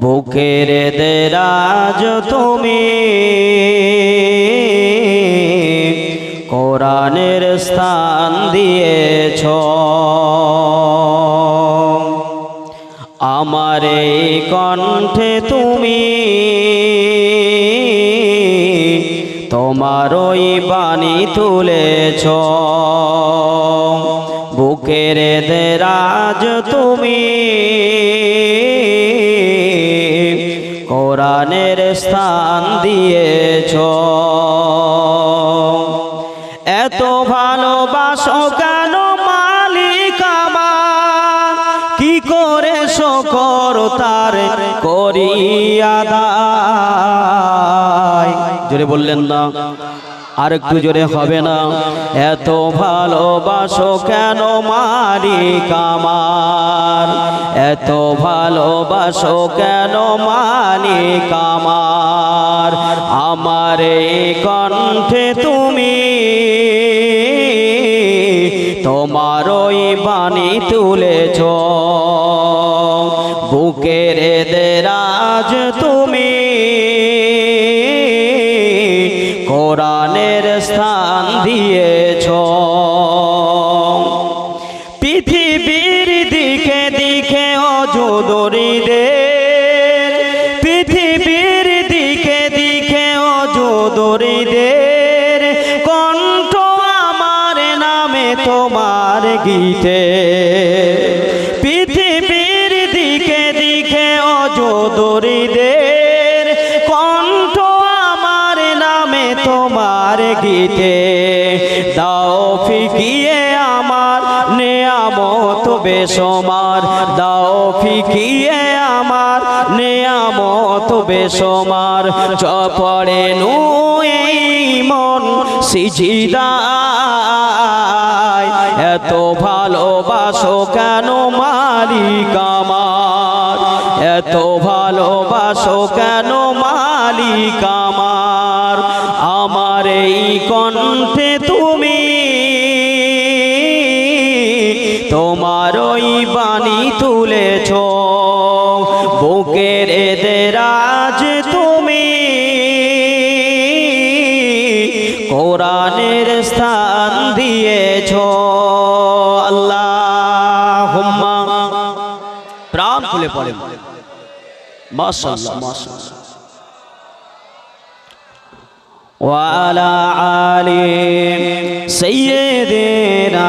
বুকের দেরাজ তুমি কোরআনের স্থান দিয়েছ। আমার এই কণ্ঠে তুমি তোমার ওই বাণী তুলেছ। বুকের দেরাজ তুমি। কোরআনের স্থান দিয়েছ। এত ভালোবাসো কেন মালিক আমার? কি করে শকর তার করিয়া দায়। জোরে বললেন না। আর একটু জোরে হবে না। এত ভালোবাসো কেন মালিক আমার এত ভালোবাসো কেন মালিক কামার? আমার এই কণ্ঠে তুমি তোমার ওই বাণী তুলেছ। গীতে পৃথিবীর দিকে দিকে অযোদরীদের কণ্ঠ আমার নামে তোমার গীতে। দাও ফিকিয়ে আমার নেয়ামত বেসমার দাও ফিকিয়ে আমার নেয়ামত বেসমার চপড়ে নু মন সিজিদায় এত ভালোবাসো কেন মালিক আমার? এত ভালোবাসো কেন মালিক আমার? আমার এই কণ্ঠে তুমি, তোমার ওই বাণী তুলেছ। বুকের দেরাজ তুমি, কোরআনের স্থান দিয়েছ। বলেন মাশাআল্লাহ মাশাআল্লাহ ওয়ালা আলী সাইয়্যিদিনা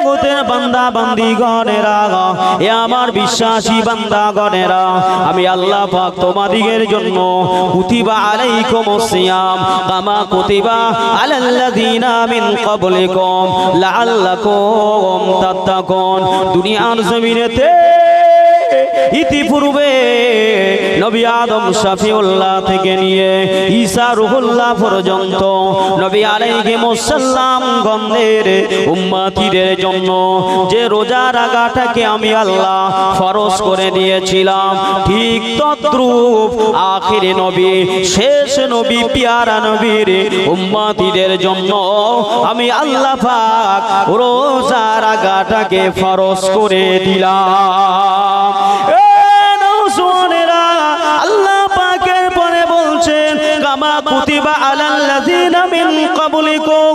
জগতের বান্দা বান্দি গণেরা। এ আমার বিশ্বাসী বান্দা গণেরা। আমি আল্লাহ পাক তোমাদিগের জন্য কুতিবা আলাইকুম সিয়াম, কামা কুতিবা আলাল্লাযিনা মিন ক্বাবলিকুম, লাআল্লাকুম তাত্তাকুন। দুনিয়ার জমিনেতে ইতিপূর্বে নবী আদম শাফিউল্লাহ থেকে নিয়ে ঈসা রুহুল্লাহ পর্যন্ত নবী আলাইহি মুসাল্লাম গন্ধের উম্মতিদের জন্য যে রোজা রাগাটাকে আমি আল্লাহ ফরজ করে দিয়েছিলাম, ঠিক তদ্রূপ আখিরে নবী, শেষ নবী, পিয়ারা নবীর উম্মতিদের জন্য আমি আল্লাহ পাক রোজা রাগাটাকে ফরজ করে দিলাম। কুতিবা আলাল্লাযিনা মিন ক্বাবলিকুম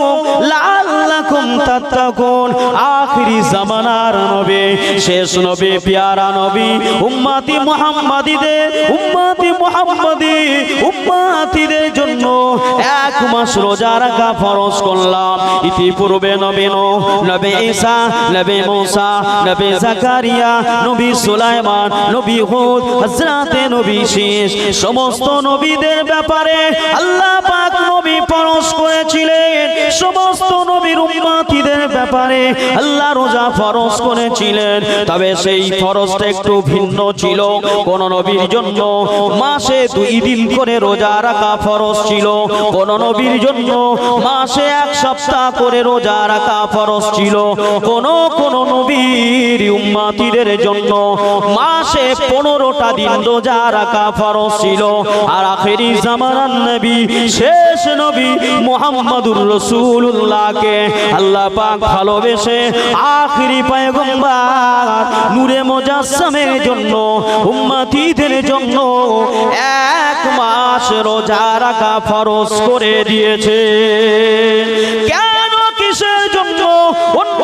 লাআল্লাকুম তাত্তাকুন। আখিরি জামানার নবী, শেষ নবী, পিয়ারা নবী, উম্মতি মুহাম্মাদীদের, উম্মতি মুহাম্মাদী, উম্মতিদের জন্য এক মাস রোজা রাখা ফরজ করলাম। ইতিপূর্বে নবী নবী ঈসা, নবী মুসা, নবী জাকারিয়া, নবী সুলাইমান, নবী হুদ, হযরতে নবী শেষ সমস্ত নবীদের ব্যাপারে আল্লাহ পাক নবী ফরজ করেছিলেন সমস্ত নবীর উম্মাতিদের ব্যাপারে আল্লাহ রোজা ফরজ করেছিলেন। তবে সেই ফরজটা একটু ভিন্ন ছিল। কোন নবীর জন্য মাসে দুই দিন করে রোজা রাখা ফরজ ছিল। কোন নবীর জন্য মাসে এক সপ্তাহ করে রোজা রাখা ফরজ ছিল। কোন কোন নবীর উম্মাতিদের জন্য মাসে পনেরোটা দিন রোজা রাখা ফরজ ছিল। আর আখেরি জামানার নবী, শেষ নবী মুহাম্মাদুর রাসূলুল্লাহকে আল্লাহ পাক ভালোবেসে আখেরি পয়গম্বর নূরে মুজাসসামের জন্য, উম্মতিদের জন্য এক মাস রোজা রাখা ফরজ করে দিয়েছে। কেন কিসের জন্য? অন্য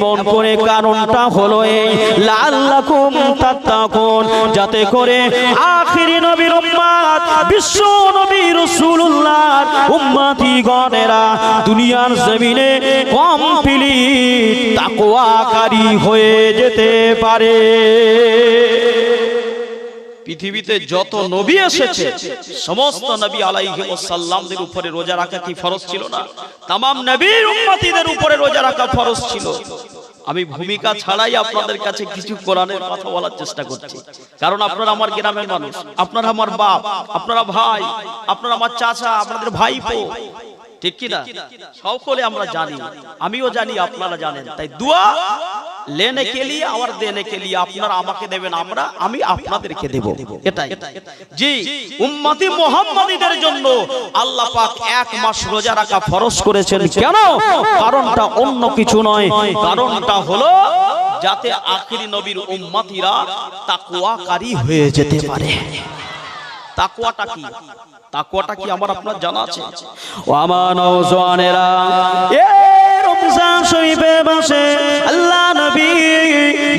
এমন করে কারণটা হলো এই লাল্লাকুম তাত্তাকুন, যাতে করে আখিরি নবীর উম্মত বিশ্ব নবী রাসূলুল্লাহর উম্মতি গণেরা দুনিয়ার জমিনে কমপ্লিট তাকওয়াকারী হয়ে যেতে পারে। পৃথিবীতে যত নবী এসেছে, সমস্ত নবী আলাইহি সাল্লামদের উপরে রোজা রাখা কি ফরজ ছিল না? তামাম নবীর উম্মতিদের উপরে রোজা রাখা ফরজ ছিল। আমি ভূমিকা ছাড়াই আপনাদের কাছে কিছু কোরআনের কথা বলার চেষ্টা করছি। কারণ আপনারা আমার গ্রামের মানুষ, আপনারা আমার বাপ, আপনারা ভাই, আপনারা আমার চাচা, আপনাদের ভাইপো ঠিক কি না? সকলে আমরা জানি। আমিও জানি আপনারা জানেন। তাই দুয়া লেনে কে লিয়ে আর দেনে কে লিয়ে আপনারা আমাকে দেবেন। আমরা আমি আপনাদেরকে দেব। এটাই। জি উম্মতি মুহাম্মাদীদের জন্য আল্লাহ পাক এক মাস রোজা রাখা ফরজ করেছেন। কেন? কারণটা অন্য কিছু নয়। কারণটা হলো যাতে আখিরি নবীর উম্মতিরা তাকওয়াকারী হয়ে যেতে পারে। তাকওয়াটা কি? তাকওয়াটা কি আমার আপনার জানা আছে? ও আমার নওজওয়ানেরা এ রমজান শরীফে বসে, আল্লাহ নবী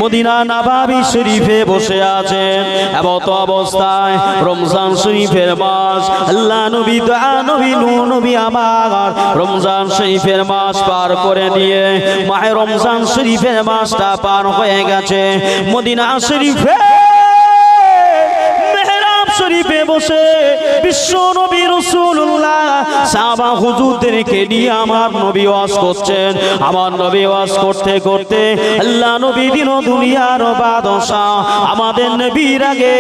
মদিনা নবাবী শরীফে বসে আছেন। এমত অবস্থায় রমজান শরীফের মাস, আল্লাহ নবী দয়া, নবী নূ নবী আমার। রমজান শরীফের মাস পার করে দিয়ে মাহে রমজান শরীফের মাসটা পার হয়ে গেছে। মদিনা শরীফে শরীফে বসে বিশ্ব নবী রসুল্লাহ সাহাবা হুজুরদেরকে নিয়ে আমার নবী ওয়াজ করছেন। আমার নবী ওয়াজ করতে করতে আল্লাহ নবী দিন দুনিয়ার বাদশাহ আমাদের নবীর আগে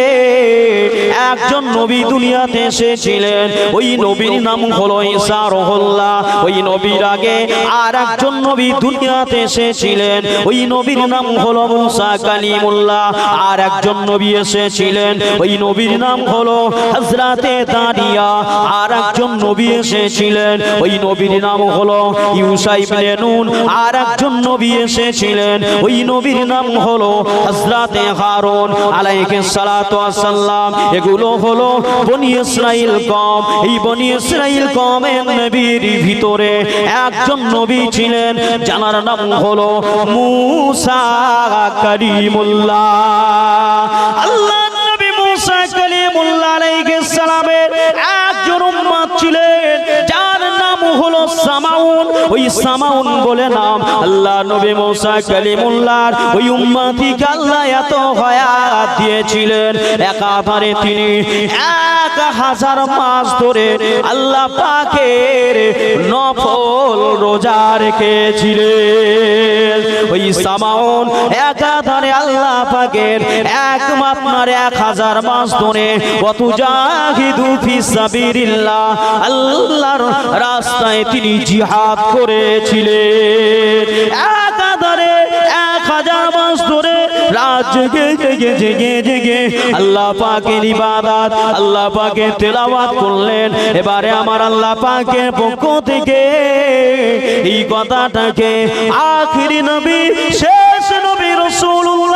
একজন নবী দুনিয়াতে এসেছিলেন। ওই নবীর নাম হলো ঈসা রহল্লা ওই নবীর আগে আর একজন নবী দুনিয়াতে এসেছিলেন। ওই নবীর নাম হলো মুসা কালিমুল্লাহ। আর একজন নবী এসেছিলেন। ওই নবীর নাম হলো হজরতে দাঁড়িয়া আর একজন নবী এসেছিলেন। ওই নবীর নাম হলো ইউসা ইবনে নুন। আর একজন নবী এসেছিলেন। ওই নবীর নাম হলো হজরতে হারুন আলাইহিস সালাতু ওয়াসাল্লাম এগুলো হলো বনি ইসরাইল কম এই বনি ইসরাইল কমের নবীর ভিতরে একজন নবী ছিলেন, জানার নাম হলো মুসা কারিমুল্লাহ। আল্লাহ যার নাম হলো সামাউন। ওই সামাউন বলে নাম, আল্লাহ নবী মুসা কালিমুল্লাহর দিয়েছিলেন। একাধারে তিনি এক হাজার মাস ধরে আল্লাহ পাকের নফল রোজা রেখেছিলেন। ওই সামাউন একাধারে আল্লাহ পাকের একমাত্র এক হাজার মাস ধরে কত জাহিদু ফি সাবিরিল্লাহ আল্লাহর রাস্তায় তিনি জিহাদ করেছিলেন। একাধারে এক হাজার মাস ধরে জেগে জেগে জেগে আল্লাহ পাকে করলেন। এবারে আমার আল্লাহ পাকের পক্ষ থেকে এই কথাটাকে আখিরি নবী রাসূলুল্লাহ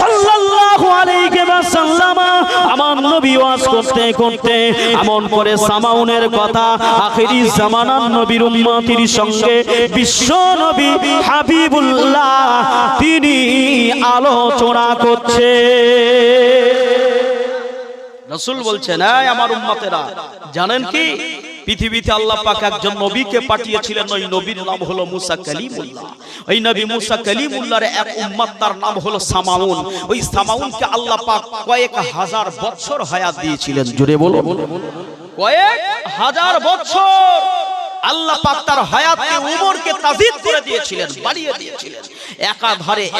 সাল্লাল্লাহু আলাইহি ওয়াসাল্লাম আমার নবী ওয়াজ করতে করতে এমন করে সামাউনের কথা আখেরি জামানার নবীর উম্মতির সঙ্গে বিশ্ব নবী হাবিবুল্লাহ তিনি আলোচনা করছে। আমার উম্মতেরা, জানেন কি? পৃথিবীতে আল্লাহ পাক একজন নবীকে পাঠিয়েছিলেন, ওই নবীর নাম হলো মুসা কালিমুল্লাহ। ওই নবী মুসা কালিমুল্লাহর এক উম্মত তার নাম হলো সামাউন। ওই সামাউনকে আল্লাহ পাক কয়েক হাজার বছর হায়াত দিয়েছিলেন। জুড়ে বলো কয়েক হাজার বছর আল্লাহ পাক তার হায়াতকে উমরকে তাজিদ করে দিয়েছিলেন, বাড়িয়ে দিয়েছিলেন।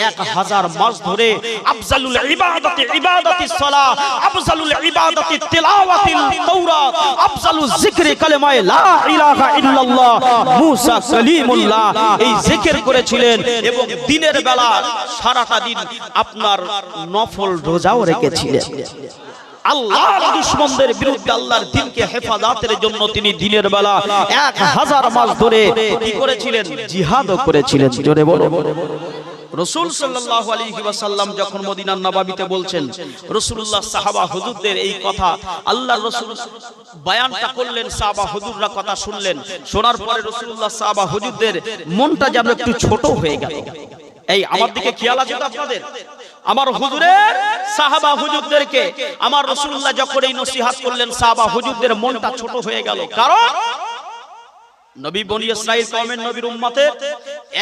এক হাজার মাস ধরে আফজালুল ইবাদতি ইবাদতি সালাহ, আফজালুল ইবাদতি তিলাওয়াতিল তাওরাত, আফজালুল যিকরি কালেমায়ে লা ইলাহা ইল্লাল্লাহ, মুসা কালিমুল্লাহ এই জিকির করেছিলেন এবং দিনের বেলা সারাটা দিন আপনার নফল রোজাও রেখেছিলেন। আল্লাহর দুশ্মনদের বিরুদ্ধে আল্লাহর দিনকে হেফাজতের জন্য তিনি দিনের বেলা এক হাজার মাস ধরে কি করেছিলেন? জিহাদও করেছিলেন। জোরে বলো। রসুল সাল্লাল্লাহু আলাইহি ওয়াসাল্লাম যখন মদিনার নবাবিতে বলছেন রসুলুল্লাহ সাহাবা হুজুরদের এই কথা আল্লাহ রসুল বয়ানটা করলেন সাহাবা হুজুররা কথা শুনলেন। শোনার পরে রসুলুল্লাহ সাহাবা হুজুরদের মনটা যেন একটু ছোট হয়ে গেল। এই আমার দিকে খেয়াল আছে তো আপনাদের? আমার হুজুরের সাহাবা হুজুরদেরকে, আমার রসুল্লাহ যখন এই নসিহাত করলেন, সাহাবা হুজুরদের মনটা ছোট হয়ে গেল। কারণ নবী নবীর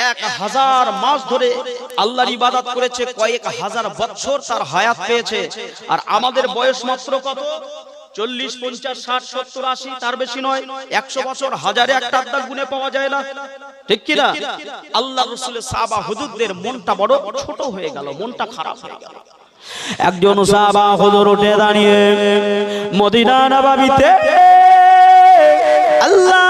এক হাজার মাস ধরে আল্লাহর ইবাদত করেছে, কয়েক হাজার তার হায়াত আর আমাদের বয়স মাত্র কত? চল্লিশ পঞ্চাশ ষাট সত্তর আশি তার বেশি নয় একশো বছর হাজারে একটা আড্ডা গুনে পাওয়া যায় না। ঠিক কিনা আল্লাহ রসুলের সাবা হুজুরদের মনটা বড় ছোট হয়ে গেল মনটা খারাপ হয়ে গেল। একজন সাবা হুজুর উঠে দাঁড়িয়ে মদিনা নবাবিতে আল্লাহ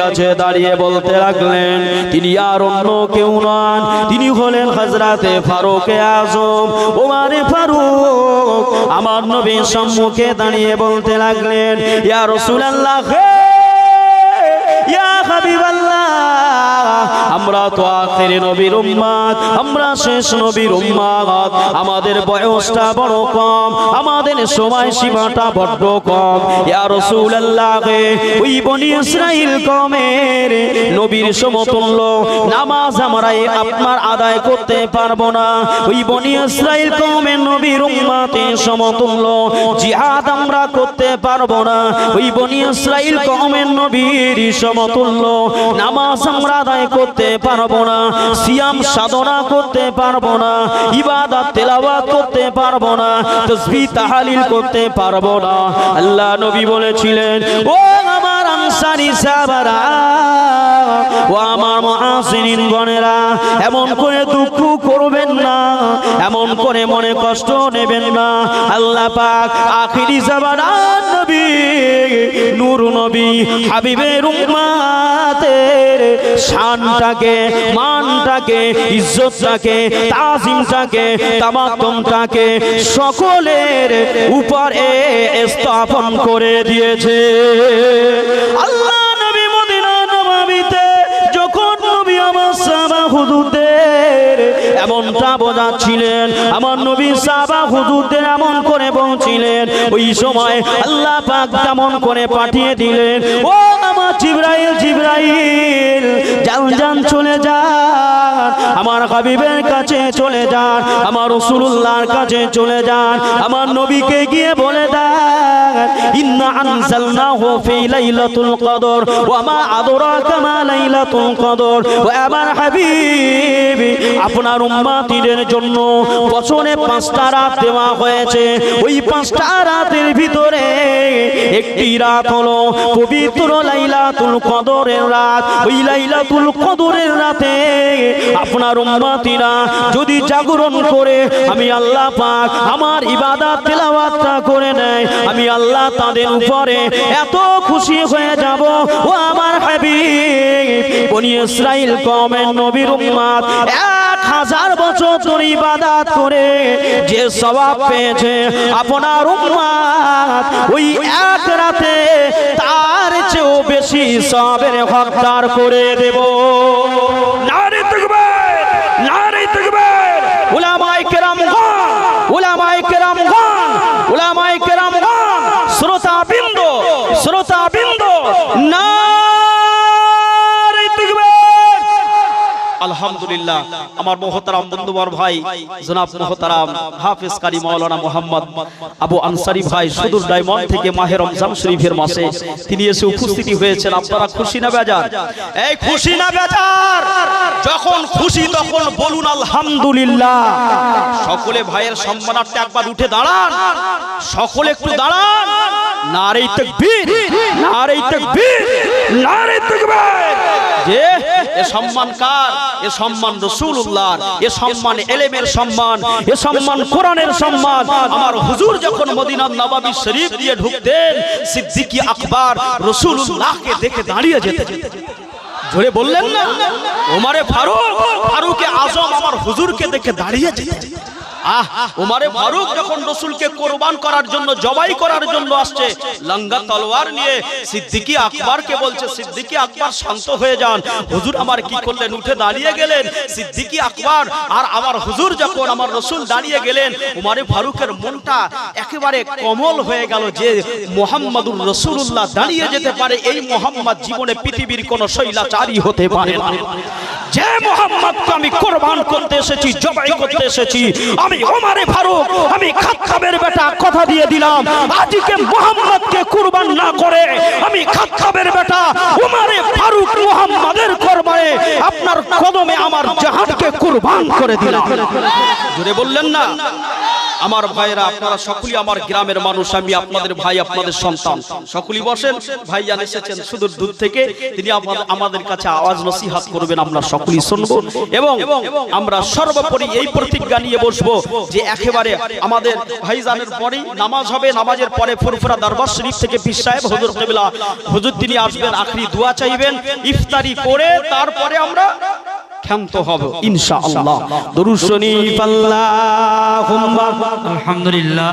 কাছে দাঁড়িয়ে বলতে লাগলেন, তিনি আর অন্য কেউ নন। তিনি হলেন হজরাতে ফারুকে আজম। ওমারে ফারুক আমার নবীর সম্মুখে দাঁড়িয়ে বলতে লাগলেন, ইয়া রাসূলুল্লাহ ইয়া হাবিবাল্লাহ আমরা তো আখের নবীর উম্মাদ, আমরা শেষ নবীর উম্মাদ। আমাদের বয়সটা বড় কম, আমাদের সময় সীমাটা বড্ড কম। ইয়া রাসূলুল্লাহ, ওই বনি ইসরাইল কমের নবীর সমতুল্য নামাজ আমরা আপনার আদায় করতে পারব না। ওই বনি ইসরাইল কমের নবীর উম্মাতের সমতুল্য জিহাদ আমরা করতে পারব না। ওই বনি ইসরাইল কমের নবীর সমতুল্য নামাজ আমরা আদায় করতে পারব না, সিয়াম সাধনা করতে পারব না, ইবাদত, তেলাওয়াত করতে পারব না তসবি তাহালিল করতে পারব না। আল্লাহ নবী বলেছিলেন, ও আমার আনসারি সাহাবারা ও আমার মহাসিনীন গণেরা, এমন করে দুঃখ করবেন না। এমন করে মনে কষ্ট নেবেন না। আল্লাহ পাক আখিরি জামানার নবী, নূর নবী, হাবিবের উম্মাতের শানটাকে, মানটাকে, ইজ্জতটাকে, তাজিমটাকে তামাত্মটাকে সকলের উপরে স্থাপন করে দিয়েছে। ওই সময় আল্লাহ পাক কেমন করে পাঠিয়ে দিলেন, ও আমার জিব্রাইল জিব্রাইল, যান যান, চলে যান, আমার হাবিবের কাছে চলে যান, আমার রসুল্লাহর কাছে চলে যান, আমার নবীকে গিয়ে বলে দেন ইন্না আনজালনাহু ফি লাইলাতুল কদর, ওয়া মা আদরাকা মা লাইলাতুল কদর। ও আমার আপনার উম্মতিদের জন্য বছরে পাঁচটা রাত দেওয়া হয়েছে। ওই পাঁচটা রাতের ভিতরে একটি রাত হলো পবিত্র লাইলাতুল কদরের রাত। ওই লাইলাতুল কদরের রাতে আপনার উম্মতিরা যদি জাগরণ করে, আমি আল্লাহ পাক আমার ইবাদত, তেলাওয়াতটা করে নেয়। আমি আল্লাহ তাদের উপরে এত খুশি হয়ে যাব। ও আমার হাবিব, বনি ইসরাইল কমের নবীর উম্মাদ হাজার বছর ধরে ইবাদত করে যে সওয়াব পেয়েছে আপনার উম্মাদ, ওই এক রাতে তার চেয়েও বেশি সবের হকদার করে দেব। নারে আলহামদুলিল্লাহ। আমার মহতারাম বন্ধুবর ভাই, জনাব মহতারাম হাফিজ কারি মাওলানা মোহাম্মদ আবু আনসারি ভাই, সুদূর ডায়মন্ড থেকে মাহে রমজান শরীফের মাসে তিনি এসে উপস্থিতি হয়েছেন। আপনারা খুশি না বেজার? এই খুশি না বেজার? যখন খুশি তখন বলুন আলহামদুলিল্লাহ। সকলে ভাইয়ের সম্মানার্থে একবার উঠে দাঁড়ান। সকলে একটু দাঁড়ান। নারে তাকবীর নারে তাকবীর নারে তাকবীর। যে এ সম্মান কার? এ সম্মান রসুল্লাহ এ সম্মান এলেমের সম্মান এ সম্মান কোরআনের সম্মান। আমার হুজুর যখন মদিনার নবাবী শরীফ দিয়ে ঢুকতেন সিদ্দিকী আকবর রসুল্লাহকে দেখে দাঁড়িয়ে যেতেন। জোরে বললেন না? ওমারে ফারুক ফারুকে আজম আমার হুজুরকে দেখে দাঁড়িয়ে যেতেন। ফারুক যখন রসুলকে কোরবান করার জন্য, জবাই করার জন্য আসছে তলোয়ার নিয়ে সিদ্দিকী বলছে শান্ত হয়ে যান। হুজুর কি করলেন? উঠে দাঁড়িয়ে গেলেন। সিদ্দিকী আর হুজুর যখন আমার রসুল দাঁড়িয়ে গেলেন ফারুকের মনটা একেবারে কমল হয়ে গেল যে মোহাম্মদুর রসুল্লাহ দাঁড়িয়ে যেতে পারে। এই মোহাম্মদ জীবনে পৃথিবীর কোন শৈলাচারী হতে পারে না। যে মোহাম্মদকে আমি কোরবান করতে এসেছি, জবাই করতে এসেছি, আমি ওমারে ফারুক, আমি খাতখাবের বেটা, কথা দিয়ে দিলাম। আজকে মোহাম্মদকে কোরবান না করে আমি খাতখাবের বেটা, ওমারে ফারুক মোহাম্মদের কোরবানে আপনার কদমে আমার জাহানকে কুরবান করে দিলাম। জুড়ে বললেন না? আমার ভাইরা আপনারা সকলেই আমার গ্রামের মানুষ, আমি আপনাদের ভাই, আপনাদের সন্তান। সকলেই বসেন ভাইয়ান এসেছেন সুদূর দূর থেকে, তিনি আমাদের- কাছে আওয়াজ নসিহাত করবেন, আমরা সকলেই শুনব। এবং আমরা সর্বোপরি এই প্রতিজ্ঞা নিয়ে বসবো যে একেবারে আমাদের ভাইজানের পরে নামাজ হবে, নামাজের পরে ফুরফুরা দরবার শরীফ থেকে পীর সাহেব, হুজুর হুজুর তিনি আসবেন, আখরি দোয়া চাইবেন, ইফতারি করে তারপরে আমরা ক্ষান্ত হব। ইনশাআল্লাহ। দরুদ শরীফ আল্লাহুম্মা। আলহামদুলিল্লাহ।